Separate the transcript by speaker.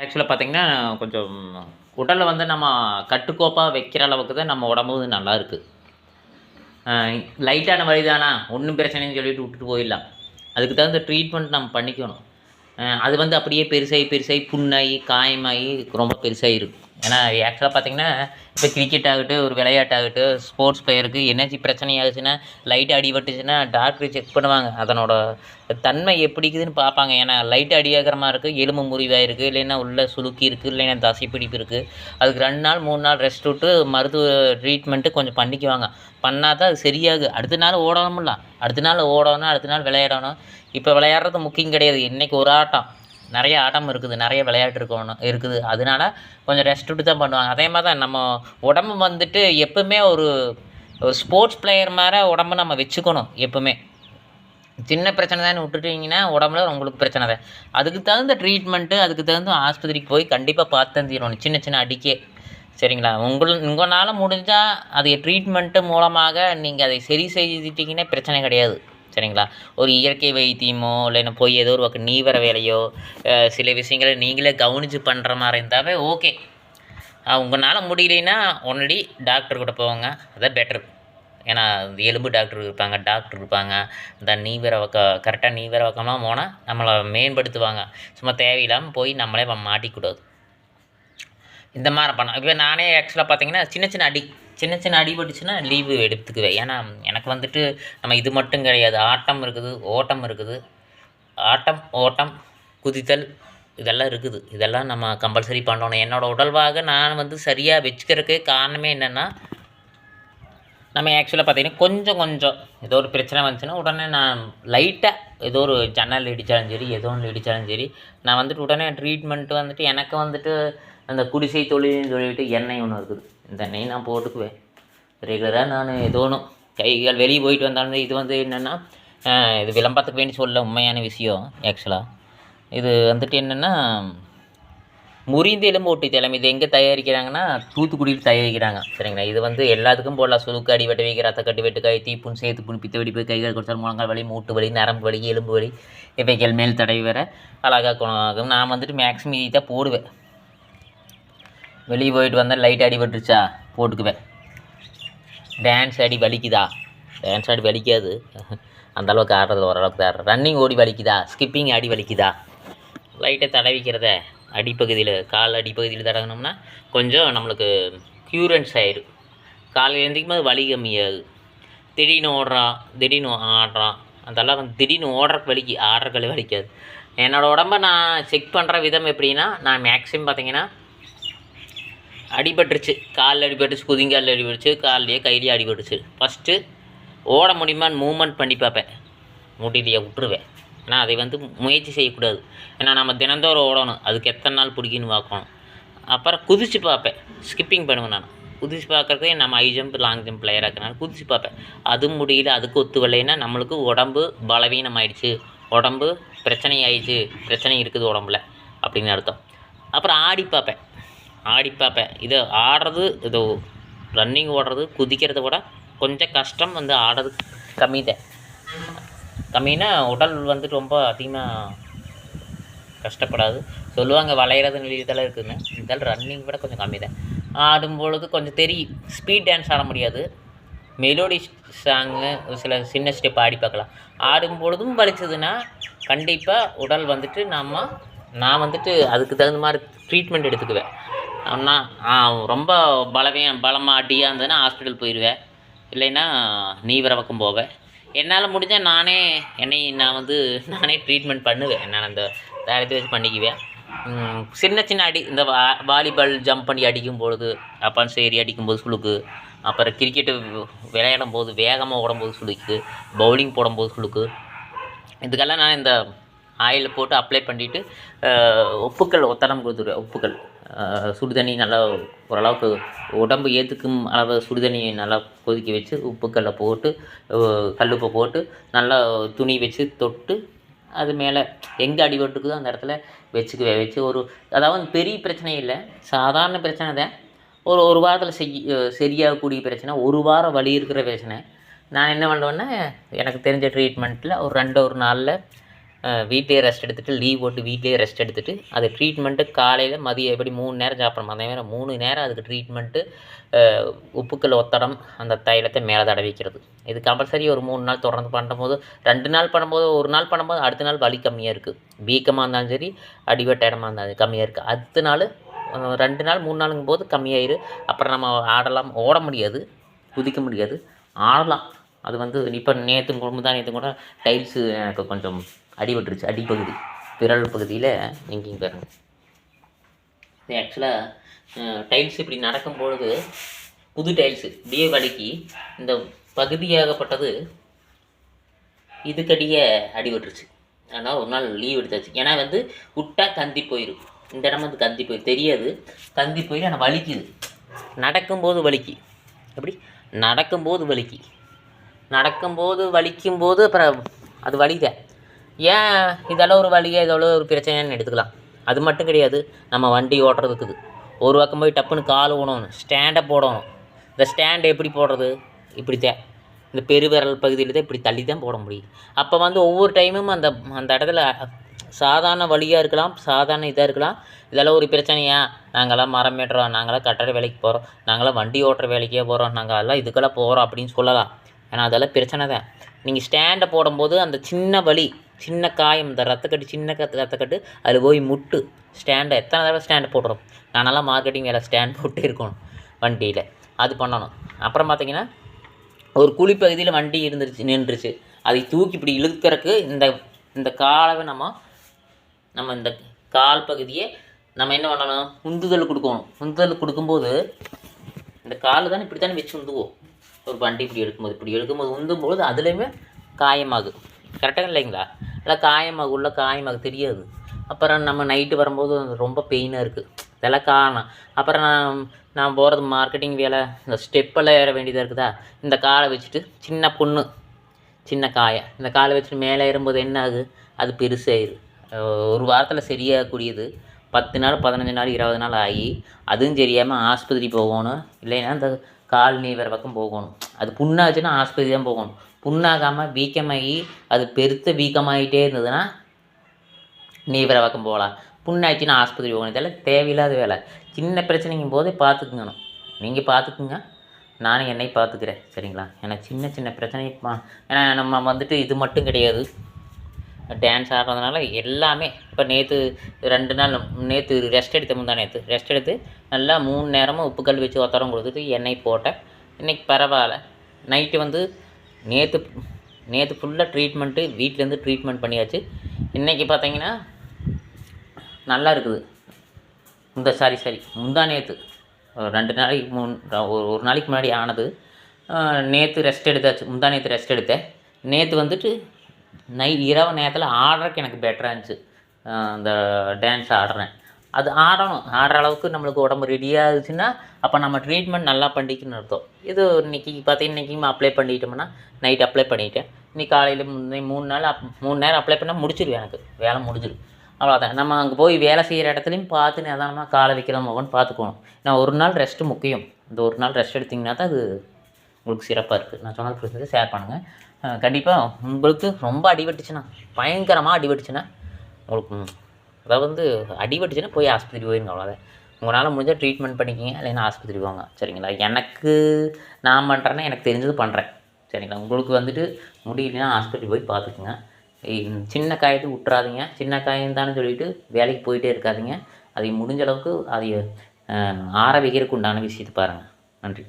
Speaker 1: ஆக்சுவலாக பார்த்திங்கன்னா கொஞ்சம் உடலை வந்து நம்ம கட்டுக்கோப்பாக வைக்கிற அளவுக்கு தான் நம்ம உடம்பு வந்து நல்லாயிருக்கு லைட்டான வழி தானா, ஒன்றும் பிரச்சனைன்னு சொல்லிட்டு விட்டுட்டு போயிடலாம். அதுக்கு தகுந்த ட்ரீட்மெண்ட் நம்ம பண்ணிக்கணும். அது வந்து அப்படியே பெருசாகி பெருசாகி புண்ணாகி, காயமாகி ரொம்ப பெருசாயிரும். ஏன்னா ஆக்சுவலாக பார்த்தீங்கன்னா, இப்போ கிரிக்கெட் ஆகட்டும், ஒரு விளையாட்டாகட்டும், ஸ்போர்ட்ஸ் பிளேயருக்கு எனர்ஜி பிரச்சனை ஆகுச்சுன்னா லைட்டா அடிபட்டுச்சுன்னா டாக்டர் செக் பண்ணுவாங்க. அதனோட தன்மை எப்படி இருக்குதுன்னு பார்ப்பாங்க. ஏன்னா லைட்டா அடியாகிற மாதிரி இருக்குது எலும்பு முறிவாயிருக்கு, இல்லைன்னா உள்ள சுலுக்கி இருக்குது இல்லைன்னா தசை பிடிப்பு இருக்குது அதுக்கு ரெண்டு நாள், மூணு நாள் ரெஸ்ட் விட்டு மருத்துவ ட்ரீட்மெண்ட்டு கொஞ்சம் பண்ணிக்குவாங்க. பண்ணால் தான் அது சரியாகும். அடுத்த நாள் ஓடணும்ல. அடுத்த நாள் ஓடணும், அடுத்த நாள் விளையாடணும். இப்போ விளையாடுறது முக்கியம் கிடையாது. இன்றைக்கி ஒரு ஆட்டம். நிறைய ஆட்டம் இருக்குது. நிறைய விளையாட்டு இருக்கணும் இருக்குது. அதனால கொஞ்சம் ரெஸ்ட் விட்டு தான் பண்ணுவாங்க. அதே மாதிரி தான் நம்ம உடம்பு வந்துட்டு எப்பவுமே ஒரு ஒரு ஸ்போர்ட்ஸ் பிளேயர் மாதிரி உடம்ப நம்ம வச்சுக்கணும் எப்பவுமே. சின்ன பிரச்சனை தான் விட்டுட்டீங்கன்னா, உடம்புல உங்களுக்கு பிரச்சனை தான். அதுக்கு தகுந்த ட்ரீட்மெண்ட்டு, அதுக்கு தகுந்த ஆஸ்பத்திரிக்கு போய் கண்டிப்பாக பார்த்து தந்துடணும் சின்ன சின்ன அடிக்கே. சரிங்களா? உங்கள் உங்களால் முடிஞ்சால் அதை ட்ரீட்மெண்ட்டு மூலமாக நீங்கள் அதை சரி செய்துட்டிங்கன்னா பிரச்சனை கிடையாது. சரிங்களா? ஒரு இயற்கை வைத்தியமோ, இல்லைன்னா போய் ஏதோ ஒரு பக்கம் நீவுற வேலையோ, சில விஷயங்கள நீங்களே கவனித்து பண்ணுற மாதிரி இருந்தாவே ஓகே. உங்களால் முடியலைன்னா ஒன்லி டாக்டர் கூட போங்க. அதான் பெட்டர். ஏன்னா எலும்பு டாக்டர் இருப்பாங்க, டாக்டர் இருப்பாங்க. இந்த நீவர பக்கம் கரெக்டாக நீவர பக்கம்லாம் போனால் நம்மளை மேம்படுத்துவாங்க. சும்மா தேவையில்லாமல் போய் நம்மளே மாட்டிக்கூடாது இந்த மாதிரி பண்ணோம் இப்போ நானே ஆக்சுவலாக பார்த்தீங்கன்னா, சின்ன சின்ன அடி சின்ன சின்ன அடிபட்டுச்சுன்னா லீவு எடுத்துக்குவேன். ஏன்னா எனக்கு வந்துட்டு நம்ம இது மட்டும் கிடையாது. ஆட்டம் இருக்குது, ஓட்டம் இருக்குது. ஆட்டம், ஓட்டம், குதித்தல் இதெல்லாம் இருக்குது. இதெல்லாம் நம்ம கம்பல்சரி பண்ணணும். என்னோடய உடல்வாக நான் வந்து சரியாக வச்சுக்கிறதுக்கு காரணமே என்னென்னா நம்ம ஆக்சுவலாக பார்த்தீங்கன்னா, கொஞ்சம் கொஞ்சம் ஏதோ ஒரு பிரச்சனை வந்துச்சுன்னா, உடனே நான் லைட்டாக ஏதோ ஒரு ஜன்னல் இடிச்சாலும் சரி, ஏதோ ஒன்று இடித்தாலும் சரி, நான் வந்துட்டு உடனே ட்ரீட்மெண்ட் வந்துட்டு எனக்கு வந்துட்டு அந்த குடிசை தொழில்னு சொல்லிட்டு எண்ணெய் ஒன்று இருக்குது. இந்த எண்ணெய நான் போட்டுக்குவேன். ரெகுலராக நான் ஏதோ கைகள் கை, கால் போயிட்டு வந்தாலும் இது வந்து என்னென்னா இது விளம்பரத்துக்கு வேண்டி சொல்ல உண்மையான விஷயம் ஆக்சுவலாக இது வந்துட்டு என்னென்னா முறிந்த எலும்பு ஒட்டி தலைமை இது எங்கே தயாரிக்கிறாங்கன்னா, தூத்துக்குடியில் தயாரிக்கிறாங்க. சரிங்களா? இது வந்து எல்லாத்துக்கும் போடலாம். சுழுக்கு அடி வெட்ட வீக்கம், ரத்த கட்டு, வெட்டுக்காய், தீப்புண், புண் பித்த வெடிப்பு, கை கால் முழங்கால் வலி, மூட்டு வலி, நரம்பு வலி, எலும்பு வலி இவைகள் மேல் தடவி வர அழகா குணமாகும். நான் வந்துட்டு மேக்ஸிமம் இதை தான் போடுவேன். வெளியே போயிட்டு வந்தேன் லைட் அடிபட்டுருச்சா போட்டுக்குவேன். டான்ஸ் ஆடி வலிக்குதா? டான்ஸ் ஆடி வலிக்காது. அந்தளவுக்கு ஆடுறது ஓரளவுக்கு தான் ரன்னிங் ஓடி வலிக்குதா? ஸ்கிப்பிங் ஆடி வலிக்குதா? லைட்டை தடவிக்கிறத அடிப்பகுதியில் கால் அடிப்பகுதியில் தடவுனோம்னா, கொஞ்சம் நம்மளுக்கு க்யூரன்ஸ் ஆயிரும். எழுந்திக்கும் எந்திரிக்கும்போது வலி கம்மியாகுது. திடீர்னு ஓடுறான், திடீர்னு ஆடுறான். அதெல்லாம் திடீர்னு ஓடுற வலிக்கு, ஆடுறதுக்கு வலிக்காது. என்னோடய உடம்ப நான் செக் பண்ணுற விதம் எப்படின்னா, நான் மேக்ஸிமம் பார்த்திங்கன்னா அடிபட்டுருச்சு. காலில் அடிபட்டுருச்சு, குதிங்காலில் அடிபட்டுச்சு கால்லையே கையிலேயே அடிபட்டுருச்சு. ஃபஸ்ட்டு ஓட முடியுமான்னு மூவ்மெண்ட் பண்ணி பார்ப்பேன். முடியலையே விட்டுருவேன். ஏன்னா அதை வந்து முயற்சி செய்யக்கூடாது. ஏன்னா நம்ம தினந்தோறும் ஓடணும். அதுக்கு எத்தனை நாள் பிடிக்குன்னு பார்க்கணும். அப்புறம் குதிச்சு பார்ப்பேன். ஸ்கிப்பிங் பண்ணுவேன் நான் குதிச்சு பார்க்கறதே நம்ம ஹை ஜம்ப், லாங் ஜம்ப் பிளேயராக இருக்கனால குதிச்சு பார்ப்பேன். அதுவும் முடியல, அதுக்கு ஒத்து வரலைன்னா நம்மளுக்கு உடம்பு பலவீனம் ஆயிடுச்சு உடம்பு பிரச்சனை ஆயிடுச்சு. பிரச்சனை இருக்குது உடம்புல அப்படின்னு அர்த்தம். அப்புறம் ஆடி பார்ப்பேன். ஆடி பார்ப்பேன். இது ஆடுறது இது ரன்னிங் ஓடுறது, குதிக்கிறத விட கொஞ்சம் கஷ்டம் வந்து ஆடுறது கம்மி தான். கம்மின்னா உடல் வந்து ரொம்ப அதிகமாக கஷ்டப்படாது. சொல்லுவாங்க வளையிறது நெளிவுதெல்லாம் இருக்குதுன்னு இருந்தாலும் ரன்னிங் விட கொஞ்சம் கம்மி தான். ஆடும்பொழுது கொஞ்சம் தெரியும். ஸ்பீட் டான்ஸ் ஆட முடியாது. மெலோடி சாங்கு சில சின்ன ஸ்டெப் ஆடி பார்க்கலாம். ஆடும்பொழுதும் வலிச்சதுன்னா, கண்டிப்பாக உடல் வந்துட்டு நம்ம நான் வந்துட்டு அதுக்கு தகுந்த மாதிரி ட்ரீட்மெண்ட் எடுத்துக்குவேன். அண்ணா ரொம்ப பலவீன பலமாக அடியாக இருந்ததுன்னா ஹாஸ்பிட்டல் போயிடுவேன் இல்லைன்னா நீ பக்கம் போவேன். என்னால் முடிஞ்சால் நானே என்னை நான் வந்து நானே ட்ரீட்மெண்ட் பண்ணுவேன். நான் அந்த தைலத்த வச்சு பண்ணிக்குவேன். சின்ன சின்ன அடி இந்த வா வாலிபால் ஜம்ப் பண்ணி அடிக்கும்பொழுது, அப்பான்ஸ் சேரி அடிக்கும்போது சுழுக்கு அப்புறம் கிரிக்கெட்டு விளையாடும் போது வேகமாக ஓடும்போது சுழுக்கு பவுலிங் போடும்போது சுழுக்கு இதுக்கெல்லாம் நான் இந்த ஆயில் போட்டு அப்ளை பண்ணிவிட்டு உப்புக்கள் ஒத்தடம் கொடுத்துருவேன் உப்புக்கள். சுடுதண்ணி நல்லா ஓரளவுக்கு உடம்பு ஏற்றுக்கும் அளவு சுடுதண்ணியை நல்லா கொதிக்க வச்சு, உப்புக்கல்லை போட்டு, கல்லுப்பை போட்டு, நல்லா துணி வச்சு தொட்டு, அது மேலே எங்கே அடிபட்டுக்குதோ அந்த இடத்துல வச்சுக்க வச்சு ஒரு அதாவது பெரிய பிரச்சனை இல்லை சாதாரண பிரச்சனை தான். ஒரு ஒரு வாரத்தில் செய் சரியாகக்கூடிய பிரச்சனை. ஒரு வாரம் வலி இருக்கிற பிரச்சனை. நான் என்ன பண்ணுவேன்னா, எனக்கு தெரிஞ்ச ட்ரீட்மெண்ட்டில் ஒரு ரெண்டு ஒரு நாளில் வீட்லேயே ரெஸ்ட் எடுத்துகிட்டு லீவ் போட்டு வீட்லேயே ரெஸ்ட் எடுத்துகிட்டு அது ட்ரீட்மெண்ட்டு காலையில் மதியம் எப்படி மூணு நேரம் சாப்பிடணும்? அதே மாதிரி மூணு நேரம் அதுக்கு ட்ரீட்மெண்ட்டு உப்புக்கள் ஒத்தடம் அந்த தைலத்தை மேலே தடவிக்கிறது இது கம்பல்சரி ஒரு மூணு நாள் தொடர்ந்து பண்ணும்போது ரெண்டு நாள் பண்ணும்போது ஒரு நாள் பண்ணும்போது அடுத்த நாள் வலி கம்மியாக இருக்குது வீக்கமாக இருந்தாலும் சரி அடிவட்ட இடமா இருந்தாலும் கம்மியாக இருக்குது அடுத்த நாள் ரெண்டு நாள் மூணு நாளுங்கும் போது கம்மியாயிரு. அப்புறம் நம்ம ஆடலாம் ஓட முடியாது குதிக்க முடியாது ஆடலாம். அது வந்து இப்போ நேற்று முந்தா நேற்று கூட டைல்ஸு எனக்கு கொஞ்சம் அடிபட்டுருச்சு. அடிப்பகுதி. விரல் பகுதியில் எங்கேயும் பாருங்க இது ஆக்சுவலாக டைல்ஸ் இப்படி நடக்கும்பொழுது புது டைல்ஸு இப்படியே வலிக்கு இந்த பகுதியாகப்பட்டது இதுக்கடியே அடிபட்டுருச்சு. அதனால் ஒரு நாள் லீவ் எடுத்தாச்சு. ஏன்னா வந்து விட்டா கந்தி போயிடும் இந்த இடம் வந்து கந்தி போயிடும் தெரியாது. கந்தி போயிடும் ஆனால் வலிக்குது. நடக்கும்போது வலிக்கு. எப்படி? நடக்கும்போது வலிக்கு. நடக்கும்போது வலிக்கும்போது அப்புறம் அது வலிதான் ஏன் இதெல்லாம் ஒரு வழியாக இதெல்லாம் ஒரு பிரச்சனைன்னு எடுத்துக்கலாம். அது மட்டும் கிடையாது நம்ம வண்டி ஓட்டுறதுக்குது. ஒரு பக்கம் போய் டப்புன்னு கால் ஊனணும் ஸ்டாண்டை போடணும். இந்த ஸ்டாண்டு எப்படி போடுறது? இப்படி தே இந்த பெருவிரல் பகுதியில் தான் இப்படி தள்ளி தான் போட முடியும் அப்போ வந்து ஒவ்வொரு டைமும் அந்த அந்த இடத்துல சாதாரண வழியாக இருக்கலாம் சாதாரண இதாக இருக்கலாம். இதெல்லாம் ஒரு பிரச்சனையா? நாங்களாம் மரம் ஏற்றுறோம் நாங்களாம் கட்டட வேலைக்கு போகிறோம் நாங்களாம் வண்டி ஓட்டுற வேலைக்கே போகிறோம் நாங்கள் அதெல்லாம் இதுக்கெல்லாம் போகிறோம் அப்படின்னு சொல்லலாம். ஏன்னா அதெல்லாம் பிரச்சனை தான் நீங்கள் ஸ்டாண்டை போடும்போது அந்த சின்ன வழி சின்ன காயம் இந்த ரத்தக்கட்டு சின்ன கத்து ரத்தக்கட்டு அதில் போய் முட்டு. ஸ்டாண்டை எத்தனை தடவை ஸ்டாண்டு போடுறோம்? நானெல்லாம் மார்க்கெட்டிங் வேலை ஸ்டாண்ட் போட்டு இருக்கணும் வண்டியில். அது பண்ணணும். அப்புறம் பார்த்தீங்கன்னா ஒரு குழிப்பகுதியில் வண்டி இருந்துருச்சு நின்றுச்சு. அதை தூக்கி இப்படி இழுக்கிறதுக்கு இந்த இந்த காலவை நம்ம நம்ம இந்த கால் பகுதியை நம்ம என்ன பண்ணணும்? உந்துதல் கொடுக்கணும். உந்துதல் கொடுக்கும்போது இந்த கால் தானே இப்படி தானே வச்சு உந்துவோம். ஒரு வண்டி இப்படி எடுக்கும்போது இப்படி எடுக்கும்போது உந்தும்போது அதுலேயுமே காயமாகுது கரெக்டாக இல்லைங்களா? இல்லை காயமாக உள்ள காயமாக தெரியாது. அப்புறம் நம்ம நைட்டு வரும்போது ரொம்ப பெயினாக இருக்குது இதெல்லாம் காரணம். அப்புறம் நான் நான் போகிறது மார்க்கெட்டிங் வேலை இந்த ஸ்டெப்பெல்லாம் ஏற வேண்டியதாக இருக்குதா? இந்த காலை வச்சுட்டு சின்ன பொண்ணு சின்ன காயை. இந்த காலை வச்சுட்டு மேலே ஏறும்போது என்ன ஆகுது அது பெருசாயிரு. ஒரு வாரத்தில் சரியாகக்கூடியது. பத்து நாள் பதினஞ்சு நாள் இருபது நாள் ஆகி அதுவும் தெரியாமல் ஆஸ்பத்திரி போகணும். இல்லைன்னா இந்த கால் நீ வேறு பக்கம் போகணும். அது புண்ணாச்சுன்னா ஆஸ்பத்திரி தான் போகணும். புண்ணாகாமல் வீக்கமாகி அது பெருத்த வீக்கமாகிட்டே இருந்ததுன்னா நீ பக்கம் போகலாம் புண்ணாச்சுன்னா ஆஸ்பத்திரி போகணும். இதெல்லாம் தேவையில்லாத வேலை. சின்ன பிரச்சனைங்கும் போதே பார்த்துக்குங்கணும். நீங்கள் பார்த்துக்குங்க. நானும் என்னை பார்த்துக்கிறேன். சரிங்களா? ஏன்னா சின்ன சின்ன பிரச்சனை. பா- ஏன்னா நம்ம வந்துட்டு இது மட்டும் கிடையாது. டான்ஸ் ஆடுறதுனால எல்லாமே இப்போ நேற்று ரெண்டு நாள் நேற்று ரெஸ்ட் எடுத்த முந்தா நேற்று ரெஸ்ட் எடுத்து நல்லா மூணு நேரமும் உப்புக்கல் வச்சு ஒத்தரம் கொடுத்துட்டு எண்ணெய் போட்டேன். இன்றைக்கி பரவாயில்ல. நைட்டு வந்து நேற்று நேற்று ஃபுல்லாக ட்ரீட்மெண்ட்டு வீட்டிலேருந்து ட்ரீட்மெண்ட் பண்ணியாச்சு. இன்றைக்கி பார்த்தீங்கன்னா நல்லா இருக்குது. இந்த சாரி சாரி. முந்தா நேற்று ரெண்டு நாளைக்கு மூணு ஒரு ஒரு நாளைக்கு முன்னாடி ஆனது. நேற்று ரெஸ்ட் எடுத்தாச்சு. முந்தா நேற்று ரெஸ்ட் எடுத்தேன். நேற்று வந்துட்டு நை இரவு நேரத்தில் ஆடுறதுக்கு எனக்கு பெட்டராக இருந்துச்சு. அந்த இந்த டான்ஸ் ஆடுறேன். அது ஆடணும் ஆடுற அளவுக்கு நம்மளுக்கு உடம்பு ரெடியாக இருந்துச்சுன்னா அப்போ நம்ம ட்ரீட்மெண்ட் நல்லா பண்ணிக்கணும்னு அர்த்தம். இது இன்றைக்கி பார்த்தீங்கன்னா இன்றைக்கி அப்ளை பண்ணிட்டோம்னா நைட் அப்ளை பண்ணிட்டேன். இன்றைக்கி காலையில் முன்னே மூணு நாள் அப் மூணு நேரம் அப்ளை பண்ணால் முடிச்சிருவேன் எனக்கு. வேலை முடிஞ்சிடும் அவ்வளோதான் நம்ம அங்கே போய் வேலை செய்கிற இடத்துலையும் பார்த்து நிதானமாக காலை வைக்கிறோமோன்னு பார்த்துக்கணும். நான் ஒரு நாள் ரெஸ்ட்டு முக்கியம். இந்த ஒரு நாள் ரெஸ்ட் எடுத்திங்கன்னா தான் அது உங்களுக்கு சிறப்பாக இருக்குது நான் சொன்னது புரிஞ்சது. ஷேர் பண்ணுங்கள் கண்டிப்பாக உங்களுக்கு ரொம்ப அடிபட்டுச்சுன்னா பயங்கரமாக அடிபட்டுச்சுன்னா உங்களுக்கு அதாவது வந்து அடிபட்டுச்சுன்னா போய் ஆஸ்பத்திரி போயிருங்க அவ்வளோதான் உங்களால் முடிஞ்சால் ட்ரீட்மெண்ட் பண்ணிக்கிங்க இல்லைன்னா ஆஸ்பத்திரி போங்க. சரிங்களா? எனக்கு நான் பண்ணுறேன்னா எனக்கு தெரிஞ்சது பண்ணுறேன் சரிங்களா? உங்களுக்கு வந்துட்டு முடியலன்னா ஆஸ்பத்திரி போய் பார்த்துக்குங்க. சின்ன காயத்தை விட்றாதீங்க சின்ன காயம் தானே சொல்லிட்டு வேலைக்கு போயிட்டே இருக்காதிங்க. அதை முடிஞ்ச அளவுக்கு அதை ஆற வைக்கிறதுக்கு உண்டான விஷயத்தை பாருங்கள் நன்றி.